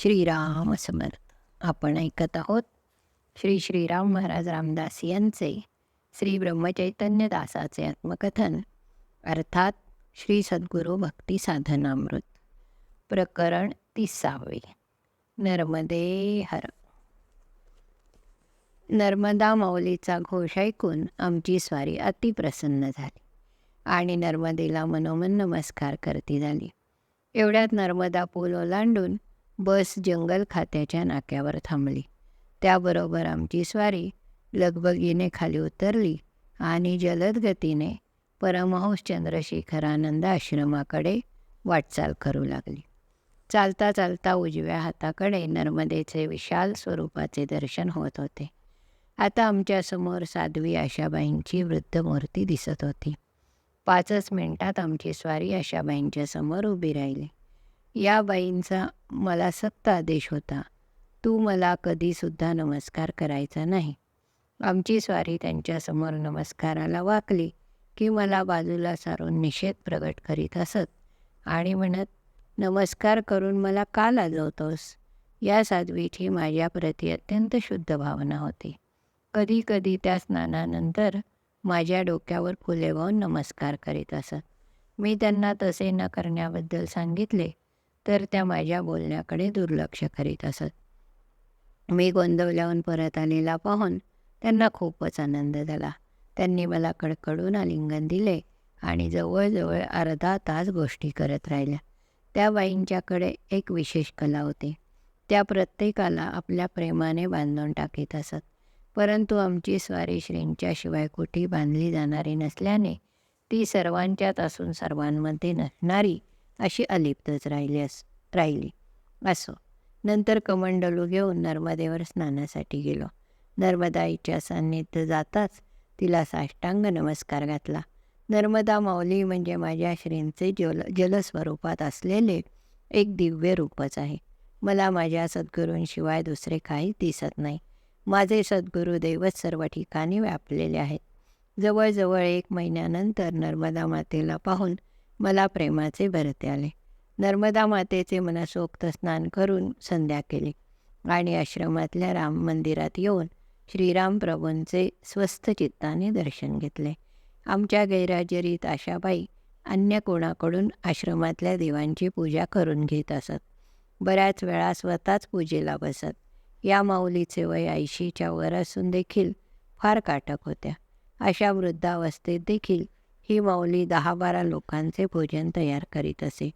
श्रीराम समर्थ. आपण ऐकत आहोत श्री श्रीराम महाराज रामदास यांचे श्री ब्रह्मचैतन्य दासाचे आत्मकथन अर्थात श्री सद्गुरू भक्ती साधनामृत. प्रकरण तिसावे. नर्मदे हर. नर्मदा माऊलीचा घोष ऐकून आमची स्वारी अतिप्रसन्न झाली आणि नर्मदेला मनोमन नमस्कार करती झाली. एवढ्यात नर्मदा पूल ओलांडून बस जंगल खात्याच्या नाक्यावर थांबली. त्याबरोबर आमची स्वारी लगबगीने खाली उतरली आणि जलद गतीने परमहंस चंद्रशेखरानंद आश्रमाकडे वाटचाल करू लागली. चालता चालता उजव्या हाताकडे नर्मदेचे विशाल स्वरूपाचे दर्शन होत होते. आता आमच्यासमोर साध्वी आशाबाईंची वृद्ध मूर्ती दिसत होती. पाचच मिनिटात आमची स्वारी आशाबाईंच्या समोर उभी राहिली. या बाईंचा मला सक्त आदेश होता. तू मला कधीसुद्धा नमस्कार करायचा नाही. आमची स्वारी त्यांच्यासमोर नमस्काराला वाकली की मला बाजूला सारून निषेध प्रगट करीत असत आणि म्हणत नमस्कार करून मला का लाजवतोस? या साध्वीची माझ्याप्रती अत्यंत शुद्ध भावना होती. कधी कधी त्या स्नानानंतर माझ्या डोक्यावर फुले वाहून नमस्कार करीत असत. मी त्यांना तसे न करण्याबद्दल सांगितले तर त्या माझ्या बोलण्याकडे दुर्लक्ष करीत असत. मी गोंदवल्याहून परत आलेला पाहून त्यांना खूपच आनंद झाला. त्यांनी मला कडकडून आलिंगन दिले आणि जवळजवळ अर्धा तास गोष्टी करत राहिल्या. त्या बाईंच्याकडे एक विशेष कला होती. त्या प्रत्येकाला आपल्या प्रेमाने बांधून टाकीत असत. परंतु आमची स्वारी श्रींच्याशिवाय कुठे बांधली जाणारी नसल्याने ती सर्वांच्यात असून सर्वांमध्ये नसणारी अशी अलिप्तच राहिली अस राहिली. असो. नंतर कमंडलू घेऊन नर्मदेवर स्नानासाठी गेलो. नर्मदाईच्या सान्निध्य जाताच तिला साष्टांग नमस्कार घातला. नर्मदा माऊली म्हणजे माझ्या श्रींचे जल जलस्वरूपात असलेले एक दिव्य रूपच आहे. मला माझ्या सद्गुरूंशिवाय दुसरे काही दिसत नाही. माझे सद्गुरू दैवत सर्व ठिकाणी व्यापलेले आहेत. जवळजवळ एक महिन्यानंतर नर्मदा मातेला पाहून मला प्रेमाचे भरते आले. नर्मदा मातेचे मनसोक्त स्नान करून संध्या केली आणि आश्रमातल्या राम मंदिरात येऊन श्रीराम प्रभूंचे स्वस्थ चित्ताने दर्शन घेतले. आमच्या गैरहजेरीत आशाबाई अन्य कोणाकडून आश्रमातल्या देवांची पूजा करून घेत असत. बऱ्याच वेळा स्वतःच पूजेला बसत. या माऊलीचे वय ऐंशीच्या वर असून देखील फार काटक होत्या. अशा वृद्धावस्थेत देखील ही माऊली दहा बारा लोकांचे भोजन तयार करीत असे.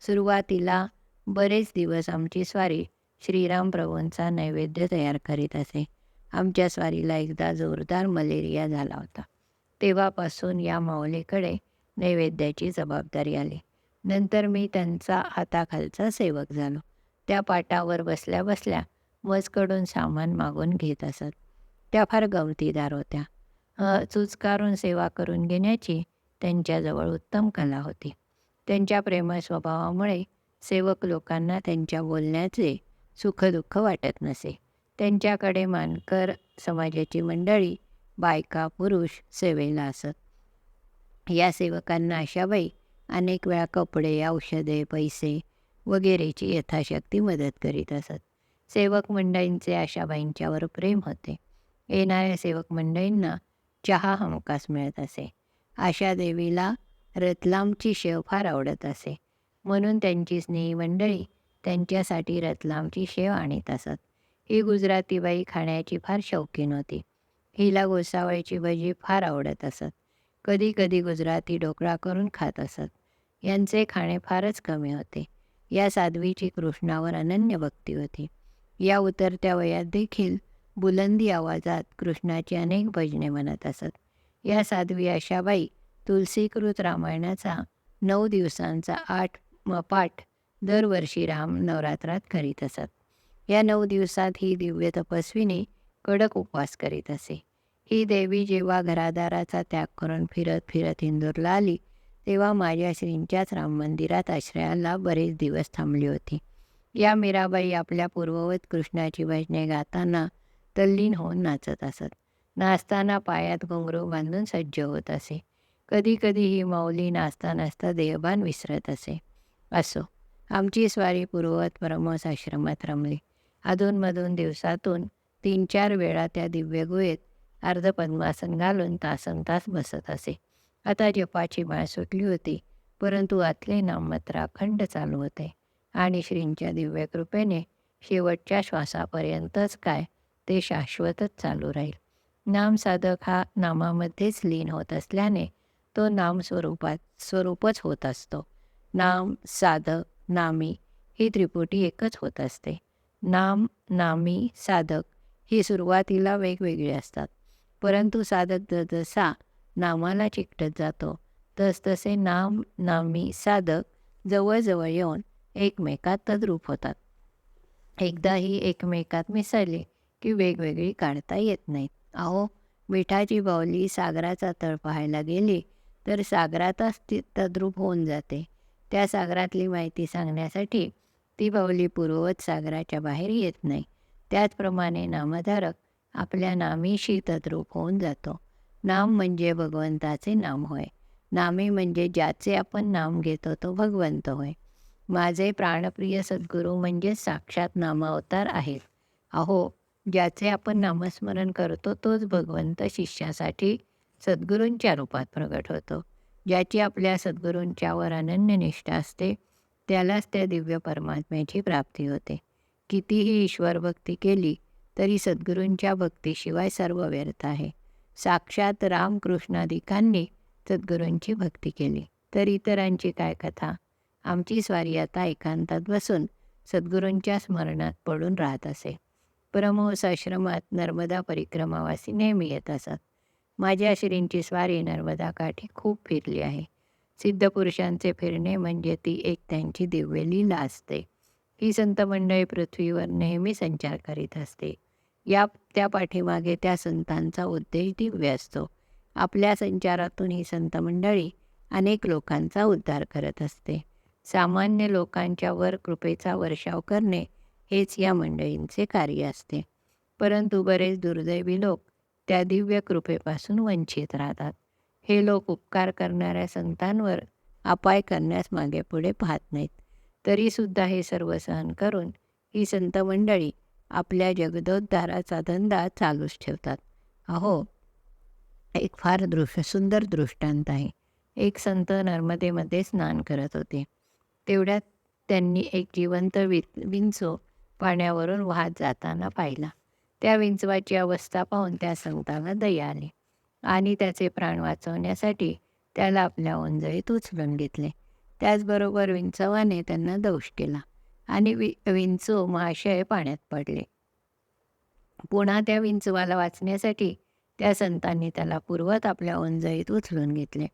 सुरुवातीला बरेच दिवस आमची स्वारी श्रीराम प्रभूंचा नैवेद्य तयार करीत असे. आमच्या स्वारीला एकदा जोरदार मलेरिया झाला होता. तेव्हापासून या माऊलीकडे नैवेद्याची जबाबदारी आली. नंतर मी त्यांचा हाताखालचा सेवक झालो. त्या पाटावर बसल्या बसल्या मजकडून सामान मागून घेत असत. त्या फार गमतीदार होत्या. चुचकारून सेवा करून घेण्याची त्यांच्याजवळ उत्तम कला होती. त्यांच्या प्रेमळ स्वभावामुळे सेवक लोकांना त्यांच्या बोलण्याचे सुखदुःख वाटत नसे. त्यांच्याकडे मानकर समाजाची मंडळी बायका पुरुष सेवेला असत. या सेवकांना आशाबाई अनेक वेळा कपडे औषधे पैसे वगैरेची यथाशक्ती मदत करीत असत. सेवक मंडळींचे आशाबाईंच्यावर प्रेम होते. येणाऱ्या सेवक मंडळींना चहा हमखास मिळत असे. आशा देवीला रतलामची शेव फार आवडत असे. म्हणून त्यांची स्नेही मंडळी त्यांच्यासाठी रतलामची शेव आणत असत. ही गुजराती बाई खाण्याची फार शौकीन होती. हिला गोसावळीची भजी फार आवडत असत. कधी कधी गुजराती ढोकळा करून खात असत. यांचे खाणे फारच कमी होते. या साध्वीची कृष्णावर अनन्य भक्ती होती. या उतरत्या वयात देखील बुलंदी आवाजात कृष्णाची अनेक भजने म्हणत असत. या साध्वी आशाबाई तुलसीकृत रामायणाचा नऊ दिवसांचा आठ पाठ दरवर्षी राम नवरात्रात करीत असत. या नऊ दिवसात ही दिव्य तपस्विनी कडक उपवास करीत असे. ही देवी जेव्हा घरादाराचा त्याग करून फिरत फिरत इंदूरला आली तेव्हा माझ्या श्रींच्याच राम मंदिरात आश्रयाला बरेच दिवस थांबली होती. या मीराबाई आपल्या पूर्ववत कृष्णाची भजने गाताना तल्लीन होऊन नाचत असत. नाचताना पायात घुंगरू बांधून सज्ज होत असे. कधी कधी ही माऊली नाचता नाचता देहभान विसरत असे. असो आमची स्वारी पूर्ववत ब्रह्मस आश्रमात रमली. अधूनमधून दिवसातून तीन चार वेळा त्या दिव्य गुहेत अर्धपद्मासन घालून तासन तास बसत असे. आता जपाची माळ सुटली होती परंतु आतले नाम मात्र अखंड चालू होते. आणि श्रींच्या दिव्य कृपेने शेवटच्या श्वासापर्यंतच काय ते शाश्वतच चालू राहील. नाम साधक हा नामामध्येच लीन होत असल्याने तो नाम स्वरूपात स्वरूपच होत असतो. नाम साधक नामी ही त्रिपुटी एकच होत असते. नाम नामी साधक ही सुरुवातीला वेगवेगळी असतात. परंतु साधक जसा नामाला चिकटत जातो तसतसे नाम नामी साधक जवळजवळ येऊन एकमेकात तद्रूप होतात. एकदा ही एकमेकात मिसळली की वेगवेगळी काढता येत नाहीत. अहो मिठाची बावली सागराचा तळ पाहायला गेली तर सागरातच ती तद्रूप होऊन जाते. त्या सागरातली माहिती सांगण्यासाठी ती बावली पूर्ववत सागराच्या बाहेर येत नाही. त्याचप्रमाणे नामधारक आपल्या नामीशी तद्रूप होऊन जातो. नाम म्हणजे भगवंताचे नाम होय. नामी म्हणजे ज्याचे आपण नाम घेतो तो भगवंत होय. माझे प्राणप्रिय सद्गुरू म्हणजे साक्षात नामावतार आहेत. अहो ज्याचे आपण नामस्मरण करतो तोच भगवंत शिष्यासाठी सद्गुरूंच्या रूपात प्रगट होतो. ज्याची आपल्या सद्गुरूंच्यावर अनन्य निष्ठा असते त्यालाच त्या दिव्य परमात्म्याची प्राप्ती होते. कितीही ईश्वर भक्ती केली तरी सद्गुरूंच्या भक्तीशिवाय सर्व व्यर्थ आहे. साक्षात रामकृष्णादिकांनी सद्गुरूंची भक्ती केली. तर इतरांची काय कथा? आमची स्वारी आता एकांतात बसून सद्गुरूंच्या स्मरणात पडून राहत असे. परमहंस आश्रमात नर्मदा परिक्रमावासी नेहमी येत असत. माझ्या श्रींची स्वारी नर्मदा काठी खूप फिरली आहे. सिद्धपुरुषांचे फिरणे म्हणजे ती एक त्यांची दिव्य लीला असते. ही संत मंडळी पृथ्वीवर नेहमी संचार करीत असते. या त्या पाठीमागे त्या संतांचा उद्देश दिव्य असतो. आपल्या संचारातून ही संत मंडळी अनेक लोकांचा उद्धार करत असते. सामान्य लोकांच्या वर कृपेचा वर्षाव करणे हेच या मंडळींचे कार्य असते. परंतु बरेच दुर्दैवी लोक त्या दिव्य कृपेपासून वंचित राहतात. हे लोक उपकार करणाऱ्या संतांवर अपाय करण्यास मागे पुढे पाहत नाहीत. तरीसुद्धा हे सर्व सहन करून ही संत मंडळी आपल्या जगदोद्धाराचा धंदा चालूच ठेवतात. अहो एक फार दृश्य सुंदर दृष्टांत आहे. एक संत नर्मदेमध्ये स्नान करत होते. तेवढ्यात त्यांनी एक जिवंत वि विंचो पाण्यावरून वाहत जाताना पाहिला. त्या विंचवाची अवस्था पाहून त्या संतांना दया आली आणि त्याचे प्राण वाचवण्यासाठी त्याला आपल्या ओंजळीत उचलून घेतले. त्याचबरोबर विंचवाने त्यांना दोष केला आणि वि विंचू महाशय पाण्यात पडले. पुन्हा त्या विंचवाला वाचण्यासाठी त्या संतांनी त्याला पूर्वत आपल्या ओंजळीत उचलून घेतले.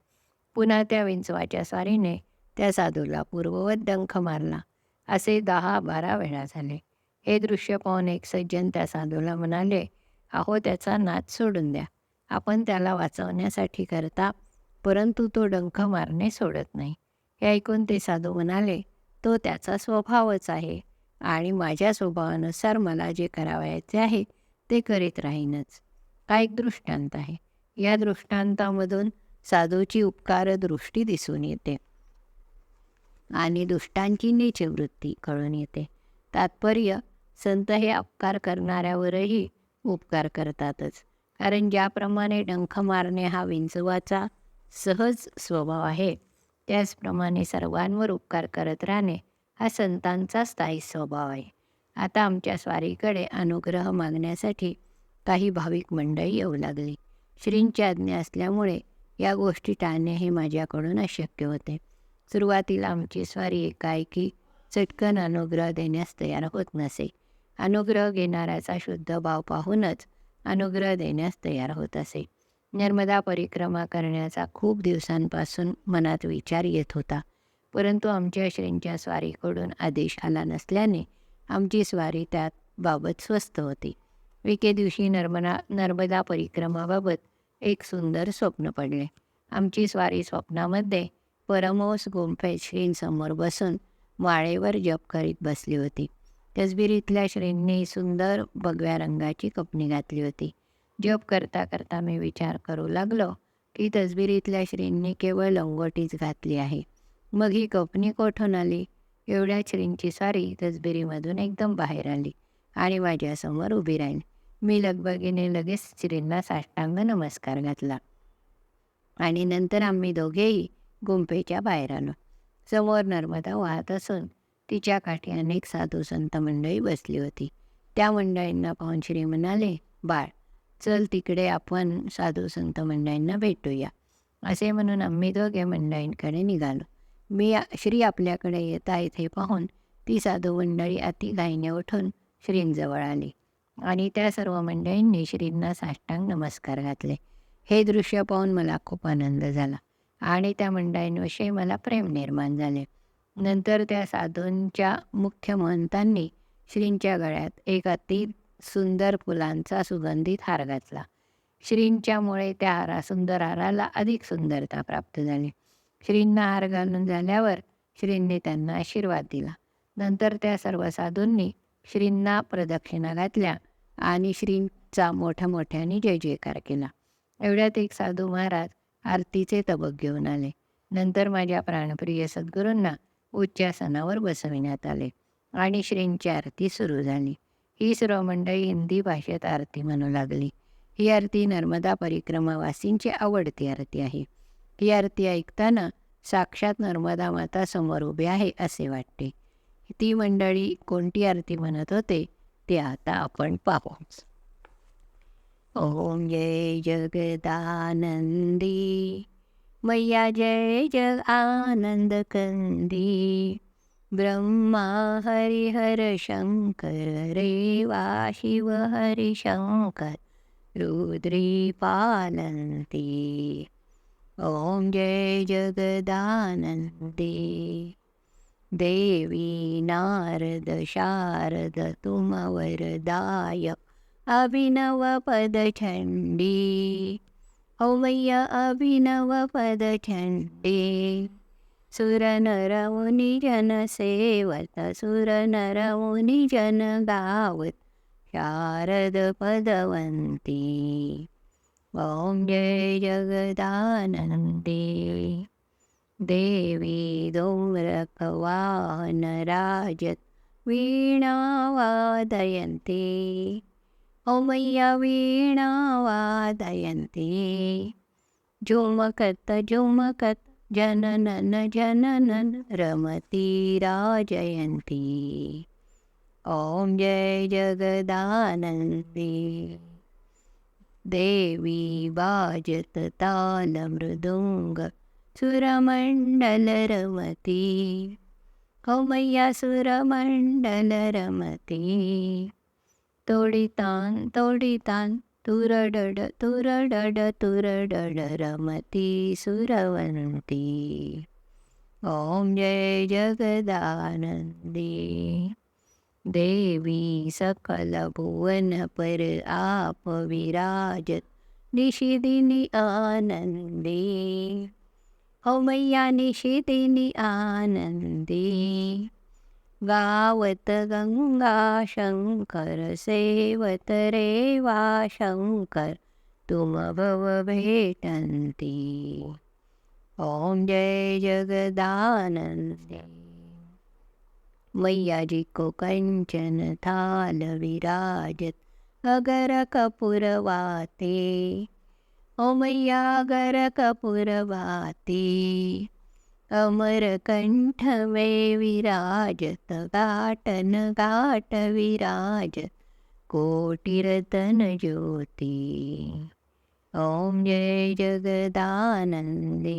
पुन्हा त्या विंचवाच्या स्वारीने त्या साधूला पूर्ववत डंख मारला. असे दहा बारा वेळा झाले. हे दृश्य पाहून एक सज्जन त्या साधूला म्हणाले अहो त्याचा नाच सोडून द्या. आपण त्याला वाचवण्यासाठी करता परंतु तो डंख मारणे सोडत नाही. हे ऐकून ते साधू म्हणाले तो त्याचा स्वभावच आहे आणि माझ्या स्वभावानुसार मला जे करावयाचे आहे ते करीत राहीनच. हा एक दृष्टांत आहे. या दृष्टांतामधून साधूची उपकार दृष्टी दिसून येते आणि दुष्टांची निचवृत्ती कळून येते. तात्पर्य संत हे अपकार करणाऱ्यावरही उपकार करतातच. कारण ज्याप्रमाणे डंख मारणे हा विंचवाचा सहज स्वभाव आहे त्याचप्रमाणे सर्वांवर उपकार करत राहणे हा संतांचा स्थायी स्वभाव आहे. आता आमच्या स्वारीकडे अनुग्रह मागण्यासाठी काही भाविक मंडळी येऊ लागली. श्रींची आज्ञा असल्यामुळे या गोष्टी टाळणे हे माझ्याकडून अशक्य होते. सुरुवातीला आमची स्वारी एकाएकी चटकन अनुग्रह देण्यास तयार होत नसे. अनुग्रह घेणाऱ्याचा शुद्ध भाव पाहूनच अनुग्रह देण्यास तयार होत असे. नर्मदा परिक्रमा करण्याचा खूप दिवसांपासून मनात विचार येत होता. परंतु आमच्या श्रींच्या स्वारीकडून आदेश आला नसल्याने आमची स्वारी त्यात बाबत स्वस्त होती. एके दिवशी नर्मदा नर्मदा परिक्रमाबाबत एक सुंदर स्वप्न पडले. आमची स्वारी स्वप्नामध्ये परमोस गुंफेत श्रींसमोर बसून माळेवर जप करीत बसली होती. तसबिरीतल्या श्रींनी सुंदर भगव्या रंगाची कपणी घातली होती. जप करता करता मी विचार करू लागलो की तसबिरीतल्या श्रींनी केवळ लंगोटीच घातली आहे. मग ही कपणी कोठून आली? एवढ्या श्रींची सारी तसबिरीमधून एकदम बाहेर आली आणि माझ्यासमोर उभी राहिली. मी लगबगीने लगेच श्रींना साष्टांग नमस्कार घातला आणि नंतर आम्ही दोघेही गुंफेच्या बाहेर आलो. समोर नर्मदा वाहत असून तिच्या काठी अनेक साधू संत मंडळी बसली होती. त्या मंडळींना पाहून श्री म्हणाले बाळ चल तिकडे आपण साधू संत मंडळींना भेटूया. असे म्हणून आम्ही दोघे मंडळींकडे निघालो. मी श्री आपल्याकडे येता इथे पाहून ती साधू मंडळी अति घाईने उठून श्रींजवळ आली आणि त्या सर्व मंडळींनी श्रींना साष्टांग नमस्कार घातले. हे दृश्य पाहून मला खूप आनंद झाला आणि त्या मंडळींविषयी मला प्रेम निर्माण झाले. नंतर त्या साधूंच्या मुख्य महंतांनी श्रींच्या गळ्यात एक अति सुंदर फुलांचा सुगंधित हार घातला. श्रींच्यामुळे त्या हारा सुंदर हाराला अधिक सुंदरता प्राप्त झाली. श्रींना हार घालून झाल्यावर श्रींनी त्यांना आशीर्वाद दिला. नंतर त्या सर्व साधूंनी श्रींना प्रदक्षिणा घातल्या आणि श्रींचा मोठ्या मोठ्याने जय जयकार केला. एवढ्यात एक साधू महाराज आरतीचे तबक घेऊन आले. नंतर माझ्या प्राणप्रिय सद्गुरूंना उच्चासनावर बसविण्यात आले आणि श्रींची आरती सुरू झाली. ही सर्व मंडळी हिंदी भाषेत आरती म्हणू लागली. ही आरती नर्मदा परिक्रमावासींची आवडती आरती आहे. ही आरती ऐकताना साक्षात नर्मदा माता समोर उभे आहे असे वाटते. ती मंडळी कोणती आरती म्हणत होते ते आता आपण पाहू ओम जय जगदानंदी. मैया जय जग आनंद कंदी ब्रह्मा हरिहर शंकर रेवा शिव हरिशंकर रुद्री पालन्ति। ॐ जय जगदानन्दे। देवी नारद शारद तुमवरदाय अभिनवपदचण्डी हौवय्य अभिनवपदच्छन्ति सुरनरौनि जनसेवत सुरनरौनिजनगावत् शारदपदवन्ति। ॐ जय जगदानन्दे देवी दोम्रकवानराजत् वीणावादयन्ति। वादयन्ती ॐ मय्या वीणा वादयन्ती झुमकत झुमकत जननन जननन रमती राजयन्ती। ॐ जय जगदानन्दे। देवी बाजत तालमृदुङ्ग सुरमण्डलरमती मैया सुरमण्डलरमती तोडितान तोडितान तुरडड तुरडड तुरडड रमती सुरवन्ती ॐ जय जगदानन्दे देवी सकल भुवन पर आप विराजत निशिदिनी आनंदी. हो मैया निशिदिनी आनंदी. गावत गंगा शंकर सेवत रेवा शंकर तुम भव भेटंती. ओम जय जगदानंदे. मैयाजी को कंचन थाल विराजत अगर कपूरवाते ओ मैया अगर कपूरवाते अमर कंठ में विराजत गाटन गाट विराज कोटिरतन ज्योती। ओम जय जगदानंदी।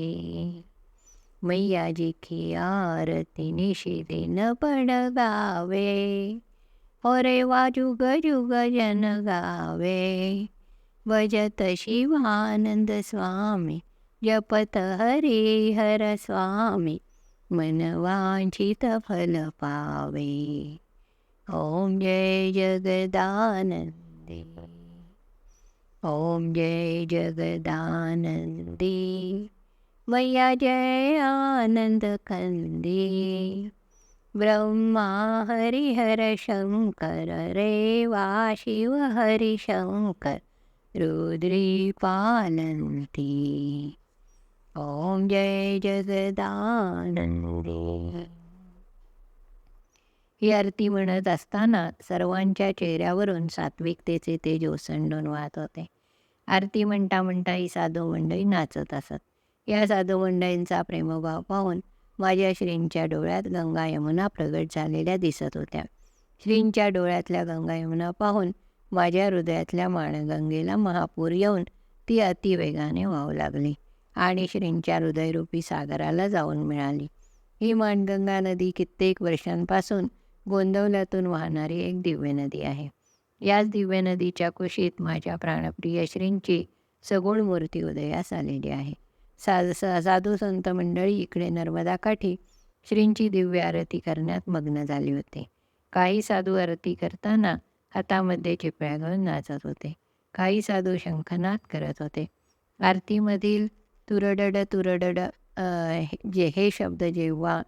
मैया जी की आरती निशिदिन पण गावे ओरे वा जुग जुग जन गावे। भजत शिवानंद स्वामी जपत हरी हर स्वामी मन वांछित फल पावे. ओम जय जगदानन्दे. ओम जय जगदानंदी मैया जय आनंद कंदी ब्रह्मा हरिहर रे रेवा शिव हरिशङ्कर रुद्री पालन्ति. ओम जय जगदानन्दे ही आरती म्हणत असताना सर्वांच्या चेहऱ्यावरून सात्विकतेचे तेज ओसंडून वाहत होते. आरती म्हणता म्हणता ही साधू मंडळी नाचत असत. या साधू मंडळींचा प्रेमभाव पाहून माझ्या श्रींच्या डोळ्यात गंगा यमुना प्रगट झालेल्या दिसत होत्या. श्रींच्या डोळ्यातल्या गंगा यमुना पाहून माझ्या हृदयातल्या माणगंगेला महापूर येऊन ती अतिवेगाने वाहू लागली. आणि श्रींच्या हृदयरूपी सागराला जाऊन मिळाली. ही माणगंगा नदी कित्येक वर्षांपासून गोंदवल्यातून वाहणारी एक दिव्य नदी आहे. याच दिव्य नदीच्या कुशीत माझ्या प्राणप्रिय श्रींची सगुण मूर्ती उदयास आलेली आहे. साध साधू संत मंडळी इकडे नर्मदा काठी श्रींची दिव्य आरती करण्यात मग्न झाली होते. काही साधू आरती करताना हातामध्ये चिपळ्या घेऊन नाचत होते. काही साधू शंखनाद करत होते. आरतीमधील तुरडड तुरडड जे हे शब्द जेव्हा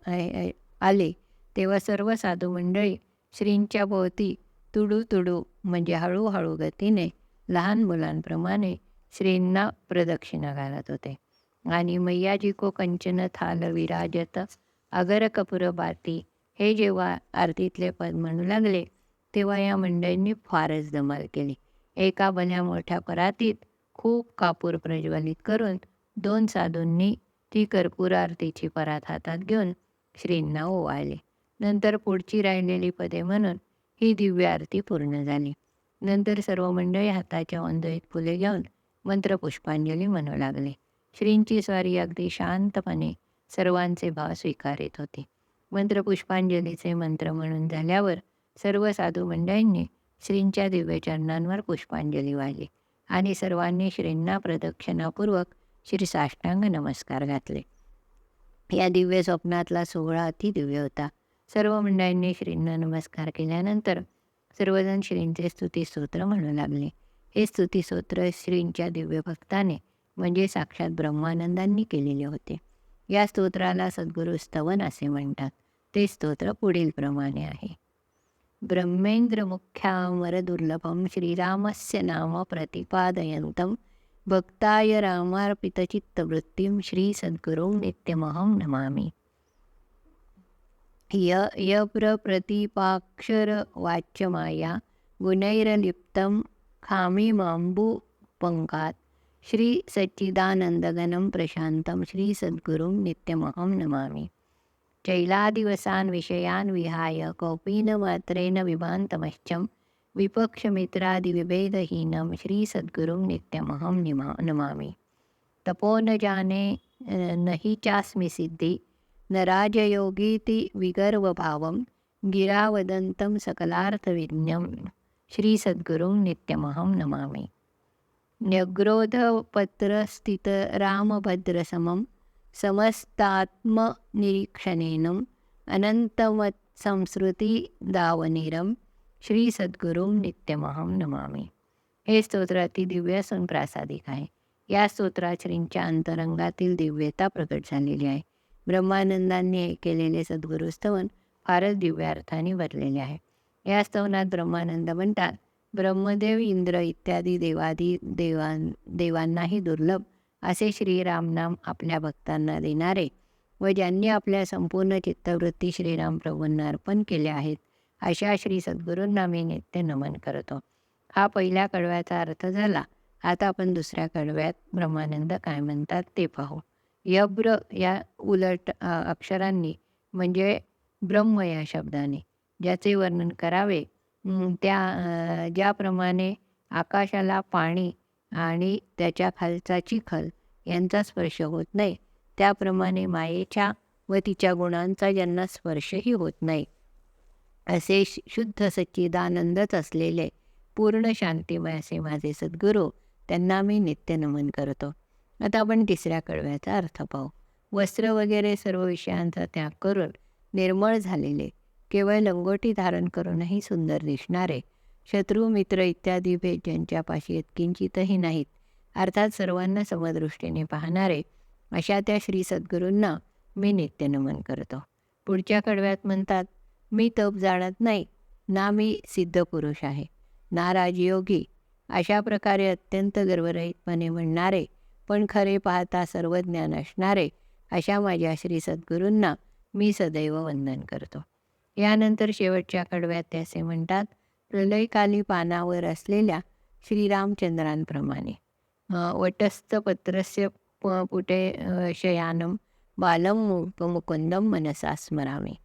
आले तेव्हा सर्व साधू मंडळी श्रींच्या भोवती तुडू तुडू म्हणजे हळूहळू गतीने लहान मुलांप्रमाणे श्रींना प्रदक्षिणा घालत होते. आणि मैयाजी को कंचन थाल विराजत अगर कपूर बाती. हे जेव्हा आरतीतले पद म्हणू लागले तेव्हा या मंडळींनी फारच धमाल केली. एका भल्या मोठ्या परातीत खूप कापूर प्रज्वलित करून दोन साधूंनी ती कर्पूर आरतीची परात हातात घेऊन श्रींना ओवाळले. नंतर पुढची राहिलेली पदे म्हणून ही दिव्य आरती पूर्ण झाली. नंतर सर्व मंडळी हाताच्या वंदळीत फुले घेऊन मंत्रपुष्पांजली म्हणू लागले. श्रींची स्वारी अगदी शांतपणे सर्वांचे भाव स्वीकारित होते. मंत्रपुष्पांजलीचे मंत्र म्हणून झाल्यावर सर्व साधू मंडळींनी श्रींच्या दिव्य चरणांवर पुष्पांजली वाहिली आणि सर्वांनी श्रींना प्रदक्षिणापूर्वक श्री साष्टांग नमस्कार घातले. या दिव्य स्वप्नातला सोहळा अतिदिव्य होता. सर्व मंडळींनी श्रींना नमस्कार केल्यानंतर सर्वजण श्रींचे स्तुतीस्तोत्र म्हणू लागले. हे स्तुतीस्तोत्र श्रींच्या दिव्य भक्ताने म्हणजे साक्षात ब्रह्मानंदांनी केलेले होते. या स्तोत्राला सद्गुरू स्तवन असे म्हणतात. ते स्तोत्र पुढील प्रमाणे आहे. ब्रह्मेंद्र श्रीरामस्य नाम प्रतिपादयंतम भक्ताय रामार्पितचित्तवृत्तीं श्रीसद्गुरुं नित्यमहं नमामि। य यप्रप्रतिपाक्षरवाच्यमाया गुणैरलिप्तं खामिमाम्बुपङ्कात् श्रीसच्चिदानन्दगनं प्रशान्तं श्रीसद्गुरुं नित्यमहं नमामि। चैलादिवसान् विषयान् विहाय कौपीनमात्रेण विभान्तमश्चं विपक्षमित्रादिविभेदहीनं श्रीसद्गुरुं नित्यमहं निमा नमामि। तपो न जाने न हि चास्मि सिद्धि न राजयोगीति विगर्वभावं गिरावदन्तं सकलार्थविज्ञं श्रीसद्गुरुं नित्यमहं नमामि। न्यग्रोधपत्रस्थितरामभद्रसमं समस्तात्मनिरीक्षणेन अनन्तमत्संस्कृतिदावनिरं श्री सद्गुरुं नित्यमहं नमामी. हे स्तोत्र अति दिव्य असून प्रासादिक आहे. या स्तोत्रात श्रींच्या अंतरंगातील दिव्यता प्रकट झालेली आहे. ब्रह्मानंदांनी केलेले सद्गुरु स्तवन फारच दिव्य अर्थाने भरलेले आहे. या स्तवनात ब्रह्मानंद म्हणतात ब्रह्मदेव इंद्र इत्यादी देवादी देवां देवांनाही दुर्लभ असे श्रीरामनाम आपल्या भक्तांना देणारे व ज्यांनी आपल्या संपूर्ण चित्तवृत्ती श्रीराम प्रभूंना अर्पण केल्या आहेत अशा श्री सद्गुरूंना मी नित्य नमन करतो. हा पहिल्या कडव्याचा अर्थ झाला. आता आपण दुसऱ्या कडव्यात ब्रह्मानंद काय म्हणतात ते पाहू. यब्र या उलट अक्षरांनी म्हणजे ब्रह्म या शब्दाने ज्याचे वर्णन करावे. त्या ज्याप्रमाणे आकाशाला पाणी आणि त्याच्या खालचा चिखल यांचा स्पर्श होत नाही त्याप्रमाणे मायेच्या व तिच्या गुणांचा ज्यांना स्पर्शही होत नाही. असे शुद्ध सच्चिदानंदच असलेले पूर्ण शांतिमय असे माझे सद्गुरू त्यांना मी नित्य नमन करतो. आता आपण तिसऱ्या कडव्याचा अर्थ पाहू. वस्त्र वगैरे सर्व विषयांचा त्याग करून निर्मळ झालेले केवळ लंगोटी धारण करूनही सुंदर दिसणारे शत्रू मित्र इत्यादी भेद ज्यांच्यापाशी किंचितही नाहीत अर्थात सर्वांना समदृष्टीने पाहणारे अशा त्या श्री सद्गुरूंना मी नित्य नमन करतो. पुढच्या कडव्यात म्हणतात मी तप जाणत नाही ना मी सिद्ध पुरुष आहे. ना राजयोगी. अशा प्रकारे अत्यंत गर्वरहितपणे म्हणणारे पण खरे पाहता सर्व ज्ञान असणारे अशा माझ्या श्री सद्गुरूंना मी सदैव वंदन करतो. यानंतर शेवटच्या कडव्यात ते असे म्हणतात प्रलयकाली पानावर असलेल्या श्रीरामचंद्रांप्रमाणे. वटस्थ पत्रस्य पुटे शयानम बालम मु- मुकुंदम मनसा स्मरामी.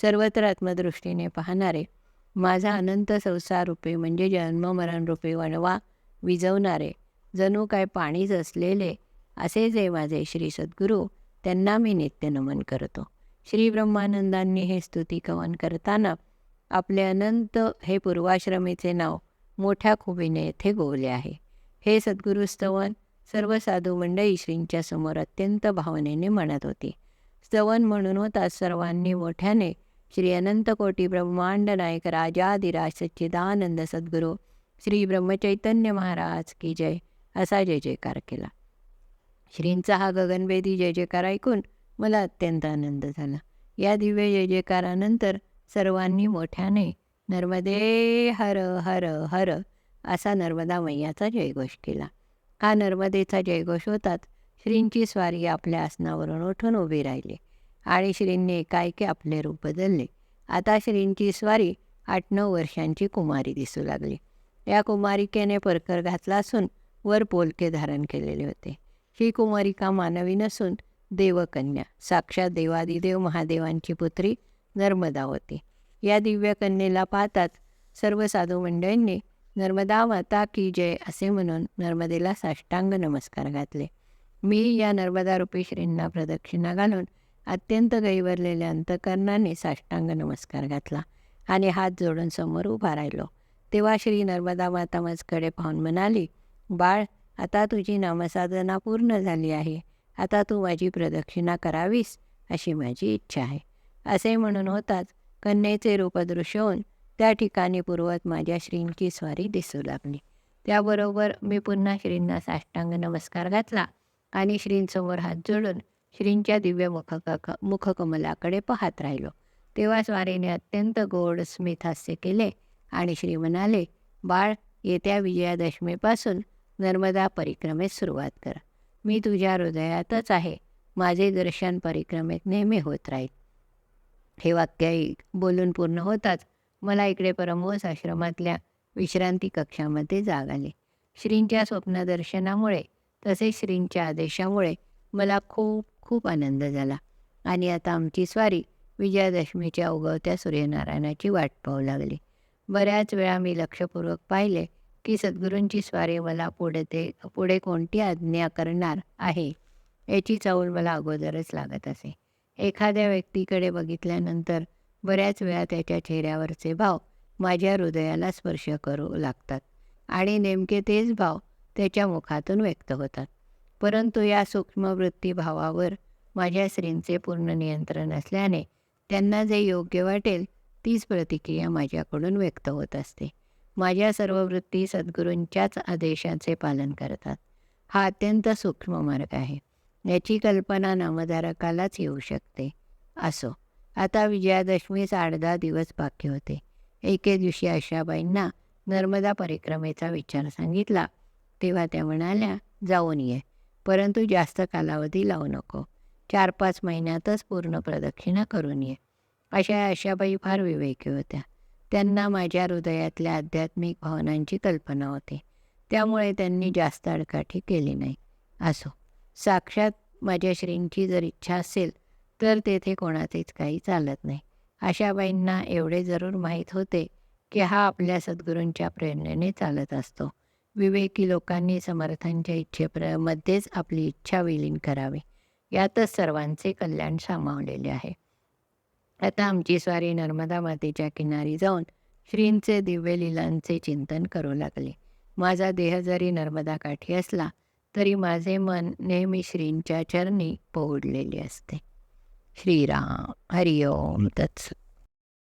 सर्वत्र आत्मदृष्टीने पाहणारे माझा अनंत संसार रूपे म्हणजे जन्ममरण रूपे वणवा विजवणारे जणू काय पाणीच असलेले असे जे माझे श्री सद्गुरू त्यांना मी नित्य नमन करतो. श्री ब्रह्मानंदांनी हे स्तुती कवन करताना आपले अनंत हे पूर्वाश्रमीचे नाव मोठ्या खुबीने येथे गोवले आहे. हे सद्गुरू स्तवन सर्व साधू मंडळी श्रींच्या समोर अत्यंत भावनेने म्हणत होती. स्तवन म्हणून होता सर्वांनी मोठ्याने श्री अनंतकोटी ब्रह्मांड नायक राजाधिराज सच्चिदानंद सद्गुरू श्री ब्रह्मचैतन्य महाराज की जय असा जय जयकार केला श्रींचा हा गगनभेदी जय जयकार ऐकून मला अत्यंत आनंद झाला या दिव्य जय जयकारानंतर सर्वांनी मोठ्याने नर्मदे हर हर हर असा नर्मदा मैयाचा जयघोष केला हा नर्मदेचा जयघोष होताच श्रींची स्वारी आपल्या आसनावरून उठून उभी राहिली आणि श्रींनी एकाएकी आपले रूप बदलले. आता श्रींची स्वारी आठ नऊ वर्षांची कुमारी दिसू लागली. या कुमारिकेने परकर घातला असून वर पोलके धारण केलेले होते. ही कुमारिका मानवी नसून देवकन्या साक्षात देवादिदेव महादेवांची पुत्री नर्मदा होती. या दिव्य कन्येला पाहताच सर्व साधू मंडळींनी नर्मदा माता की जय असे म्हणून नर्मदेला साष्टांग नमस्कार घातले. मी या नर्मदा रूपी श्रींना प्रदक्षिणा घालून अत्यंत गैवरलेल्या अंतकरणाने साष्टांग नमस्कार घातला आणि हात जोडून समोर उभा राहिलो. तेव्हा श्री नर्मदा माता माझकडे पाहून म्हणाली बाळ आता तुझी नामसाधना पूर्ण झाली आहे. आता तू माझी प्रदक्षिणा करावीस अशी माझी इच्छा आहे. असे म्हणून होताच कन्येचे रूपदृश्य होऊन त्या ठिकाणी पूर्वत माझ्या श्रींची स्वारी दिसू लागली. त्याबरोबर मी पुन्हा श्रींना साष्टांग नमस्कार घातला आणि श्रींसमोर हात जोडून श्रींच्या दिव्य मुखक मुखकमलाकडे पाहत राहिलो. तेव्हा स्वारीने अत्यंत गोड स्मित हास्य केले आणि श्री म्हणाले बाळ येत्या विजयादशमीपासून नर्मदा परिक्रमेत सुरुवात कर. मी तुझ्या हृदयातच आहे. माझे दर्शन परिक्रमेत नेहमी होत राहील. हे वाक्य बोलून पूर्ण होताच मला इकडे परमहंस आश्रमातल्या विश्रांती कक्षामध्ये जाग आली. श्रींच्या स्वप्नदर्शनामुळे तसेच श्रींच्या आदेशामुळे मला खूप खूप आनंद झाला. आणि आता आमची स्वारी विजयादशमीच्या उगवत्या सूर्यनारायणाची वाट पाहू लागली. बऱ्याच वेळा मी लक्षपूर्वक पाहिले की सद्गुरूंची स्वारी मला पुढे ते पुढे कोणती आज्ञा करणार आहे याची चाऊल मला अगोदरच लागत असे. एखाद्या व्यक्तीकडे बघितल्यानंतर बऱ्याच वेळा त्याच्या चेहऱ्यावरचे भाव माझ्या हृदयाला स्पर्श करू लागतात आणि नेमके तेच भाव त्याच्या मुखातून व्यक्त होतात. परंतु या सूक्ष्म वृत्तीभावावर माझ्या श्रींचे पूर्ण नियंत्रण असल्याने त्यांना जे योग्य वाटेल तीच प्रतिक्रिया माझ्याकडून व्यक्त होत असते. माझ्या सर्व वृत्ती सद्गुरूंच्याच आदेशाचे पालन करतात. हा अत्यंत सूक्ष्म मार्ग आहे. याची कल्पना नामधारकालाच येऊ शकते. असो आता विजयादशमीस आठ दहा दिवस बाकी होते. एके दिवशी आशाबाईंना नर्मदा परिक्रमेचा विचार सांगितला. तेव्हा त्या म्हणाल्या जाऊन ये. परंतु जास्त कालावधी लावू नको. चार पाच महिन्यातच पूर्ण प्रदक्षिणा करून ये. अशा आशाबाई फार विवेकी होत्या. त्यांना माझ्या हृदयातल्या आध्यात्मिक भावनांची कल्पना होती. त्यामुळे त्यांनी जास्त अडकाठी केली नाही. असो. साक्षात माझ्या श्रींची जर इच्छा असेल तर तेथे कोणाचेच काही चालत नाही. आशाबाईंना एवढे जरूर माहीत होते की हा आपल्या सद्गुरूंच्या प्रेरणेने चालत असतो. विवेकी लोकांनी समर्थांच्या इच्छेप्र मध्येच आपली इच्छा विलीन करावी. यातच सर्वांचे कल्याण सामावलेले आहे. आता आमची स्वारी नर्मदा मातेच्या किनारी जाऊन श्रींचे दिव्य लीलांचे चिंतन करू लागले. माझा देह जरी नर्मदा काठी असला तरी माझे मन नेहमी श्रींच्या चरणी पोहडलेले असते. श्रीराम हरिओम तत्स